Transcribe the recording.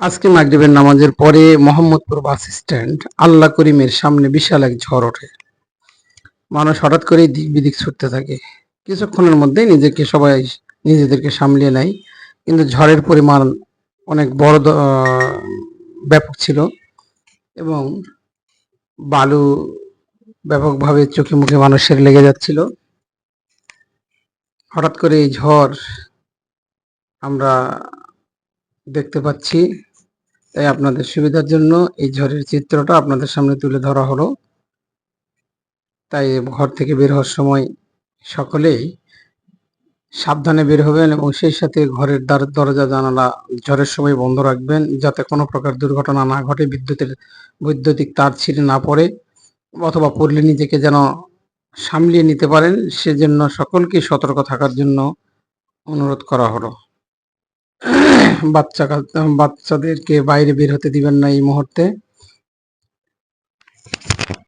আজকে মাগরিবের নামাজের পরে মোহাম্মদপুর বাস স্ট্যান্ড আল্লাহ করিমের সামনে বিশাল এক ঝড় ওঠে। মানুষ হঠাৎ করেই দিক বিদিক ছুটতে থাকে। কিছুক্ষণের মধ্যেই নিজেকে সবাই নিজেদেরকে সামলিয়ে নেয়। কিন্তু ঝড়ের পরিমাণ অনেক বড় ব্যাপক ছিল এবং বালু ব্যাপকভাবে চোখে মুখে মানুষের লেগে যাচ্ছিল। হঠাৎ করে এই ঝড় আমরা দেখতে পাচ্ছি। তাই আপনাদের সুবিধার জন্য এই ঝড়ের চিত্রটা আপনাদের সামনে তুলে ধরা হলো। তাই ঘর থেকে বের হওয়ার সময় সকলেই সাবধানে বের হবেন এবং সেই সাথে ঘরের দ্বার- দরজা, জানালা ঝড়ের সময় বন্ধ রাখবেন যাতে কোনো প্রকার দুর্ঘটনা না ঘটে, বিদ্যুতের, বৈদ্যুতিক তার ছিঁড়ে না পড়ে অথবা পড়লে নিজেকে যেন সামলিয়ে নিতে পারেন। সেজন্য সকলকে সতর্ক থাকার জন্য অনুরোধ করা হলো। বাচ্চা বাচ্চাদেরকে বাইরে বের হতে দিবেন না এই মুহূর্তে।